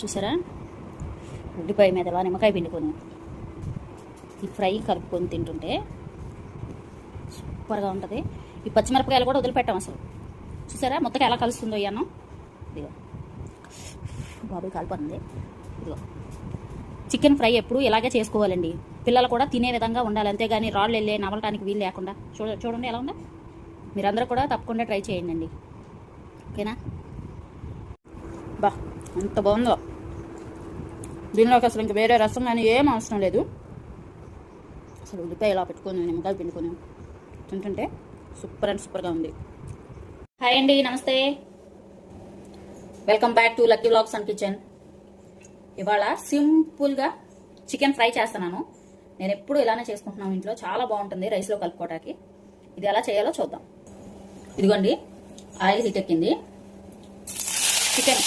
చూసారా? ఉల్లిపాయ మీద నిమ్మకాయ పిండుకొని ఈ ఫ్రై కలుపుకొని తింటుంటే సూపర్గా ఉంటుంది. ఈ పచ్చిమిరపకాయలు కూడా వదిలిపెట్టాం అసలు. చూసారా? మొత్తం ఎలా కలుస్తుందో ఈ అన్నం? ఇదిగో. బాబు కాలిపోతుంది ఇదిగో. చికెన్ ఫ్రై ఎప్పుడు ఇలాగే చేసుకోవాలండి. పిల్లలు కూడా తినే విధంగా ఉండాలి. అంతేగాని రాళ్ళు వెళ్ళే నమలటానికి వీలు లేకుండా. చూడ చూడండి ఎలా ఉందా. మీరందరూ కూడా తప్పకుండా ట్రై చేయండి ఓకేనా? బా. ఎంత బాగుందో. దీనిలోకి అసలు ఇంకా వేరే రసం కానీ ఏం అవసరం లేదు. అసలు ఉల్లిపాయ ఇలా పెట్టుకొని నిమ్మకాయలు పిండుకొని తింటుంటే సూపర్ అండ్ సూపర్గా ఉంది. హాయ్ అండి నమస్తే. Welcome back to lucky blogs and kitchen. ఇవాళ సింపుల్గా చికెన్ ఫ్రై చేస్తున్నాను. నేను ఎప్పుడు ఇలానే చేసుకుంటున్నాను ఇంట్లో. చాలా బాగుంటుంది రైస్లో కలుపుకోవడానికి ఇది ఎలా చేయాలో చూద్దాం. ఇదిగోండి ఆయిల్ హీట్ ఎక్కింది. చికెన్.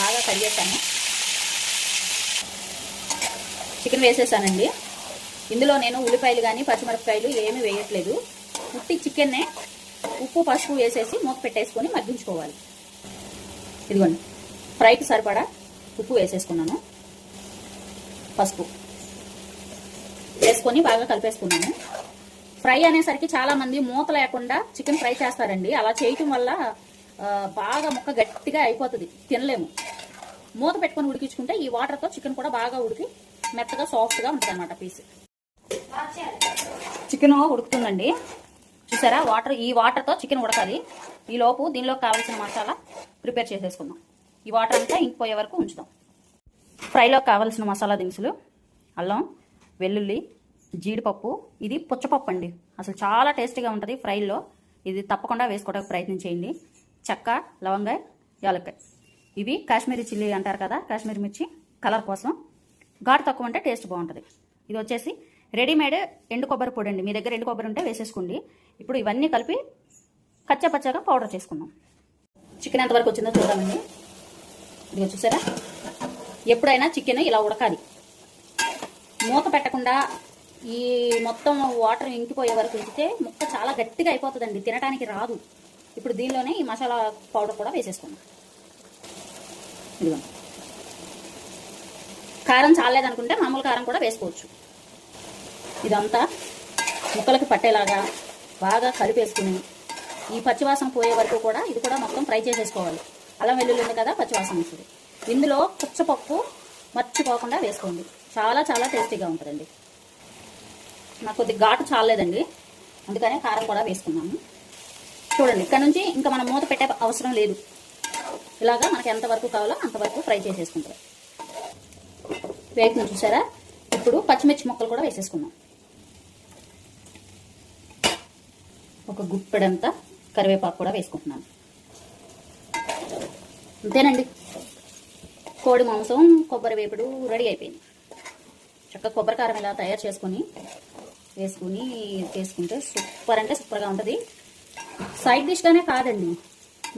బాగా కడిగేసాను చికెన్ వేసేసానండి. ఇందులో నేను ఉల్లిపాయలు కానీ పచ్చిమిరపకాయలు ఏమీ వేయట్లేదు. ఉట్టి చికెన్నే ఉప్పు పసుపు వేసేసి మూత పెట్టేసుకొని మగ్గించుకోవాలి. ఇదిగోండి. ఫ్రైకి సరిపడా ఉప్పు వేసేసుకున్నాను. పసుపు వేసుకొని బాగా కలిపేసుకున్నాను. ఫ్రై అనేసరికి చాలామంది మూత లేకుండా చికెన్ ఫ్రై చేస్తారండి. అలా చేయటం వల్ల బాగా ముక్క గట్టిగా అయిపోతుంది. తినలేము. మూత పెట్టుకొని ఉడికించుకుంటే ఈ వాటర్తో చికెన్ కూడా బాగా ఉడికి మెత్తగా సాఫ్ట్గా ఉంటుంది అనమాట పీస్ చికెన్ ఉడుకుతుందండి. చూసారా? వాటర్ ఈ వాటర్తో చికెన్ ఉడకాలి. ఈ లోపు దీనిలో కావాల్సిన మసాలా ప్రిపేర్ చేసేసుకుందాం. ఈ వాటర్ అంతా ఇంకిపోయే వరకు ఉంచుదాం. ఫ్రైలో కావాల్సిన మసాలా దినుసులు అల్లం వెల్లుల్లి జీడిపప్పు. ఇది పుచ్చపప్పు అండి అసలు చాలా టేస్టీగా ఉంటుంది ఫ్రైలో ఇది తప్పకుండా వేసుకోవడానికి ప్రయత్నం చేయండి. చెక్క లవంగాయ యాలక్కాయ. ఇవి కాశ్మీరీ చిల్లీ అంటారు కదా కాశ్మీరీ మిర్చి కలర్ కోసం. ఘాటు తక్కువ ఉంటే టేస్ట్ బాగుంటుంది. ఇది వచ్చేసి రెడీమేడ్ ఎండు కొబ్బరి పొడి అండి. మీ దగ్గర ఎండు కొబ్బరి ఉంటే వేసేసుకోండి. ఇప్పుడు ఇవన్నీ కలిపి కచ్చా పచ్చగా పౌడర్ చేసుకుందాం. చికెన్ ఎంతవరకు వచ్చిందో చూద్దామండి. ఇదిగో చూసారా? ఎప్పుడైనా చికెన్ ఇలా ఉడకాలి. మూత పెట్టకుండా ఈ మొత్తం వాటర్ ఇంకిపోయే వరకు ఉంచితే ముక్క చాలా గట్టిగా అయిపోతుందండి. తినడానికి రాదు. ఇప్పుడు దీనిలోనే ఈ మసాలా పౌడర్ కూడా వేసేసుకుందాం. ఇదిగోండి కారం చాలేదనుకుంటే మామూలు కారం కూడా వేసుకోవచ్చు. ఇదంతా ముక్కలకి పట్టేలాగా బాగా కలిపేసుకుని ఈ పచ్చివాసన పోయే వరకు కూడా ఇది కూడా మొత్తం ఫ్రై చేసేసుకోవాలి. అల్లం వెల్లుల్లి ఉంది కదా పచ్చివాసన వస్తుంది. ఇందులో పుచ్చపప్పు మర్చిపోకుండా వేసుకోండి. చాలా చాలా టేస్టీగా ఉంటుందండి. నాకు కొద్ది ఘాటు చాలేదండి అందుకనే కారం కూడా వేసుకున్నాము చూడండి ఇక్కడ నుంచి ఇంకా మనం మూత పెట్టే అవసరం లేదు. ఇలాగా మనకి ఎంతవరకు కావాలో అంతవరకు ఫ్రై చేసేసుకుంటాం. వేగుతుంది చూసారా? ఇప్పుడు పచ్చిమిర్చి ముక్కలు కూడా వేసేసుకున్నాం ఒక గుప్పెడంతా కరివేపాకు కూడా వేసుకుంటున్నాను. అంతేనండి. కోడి మాంసం కొబ్బరి వేపుడు రెడీ అయిపోయింది. చక్కగా కొబ్బరి కారం ఇలా తయారు చేసుకొని వేసుకుని చేసుకుంటే సూపర్ అంటే సూపర్గా ఉంటుంది. సైడ్ డిష్గానే కాదండి.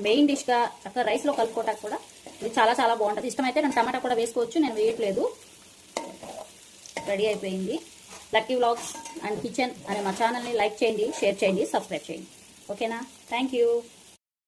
మెయిన్ డిష్గా చక్కగా రైస్లో కలుపుకోవటానికి కూడా ఇది చాలా చాలా బాగుంటుంది. ఇష్టమైతే నేను టమాటా కూడా వేసుకోవచ్చు నేను వేయట్లేదు. రెడీ అయిపోయింది. లక్కీ వ్లాగ్స్ అండ్ కిచెన్ అనే మా ఛానల్ని లైక్ చేయండి షేర్ చేయండి సబ్స్క్రైబ్ చేయండి. ఓకేనా? Thank you.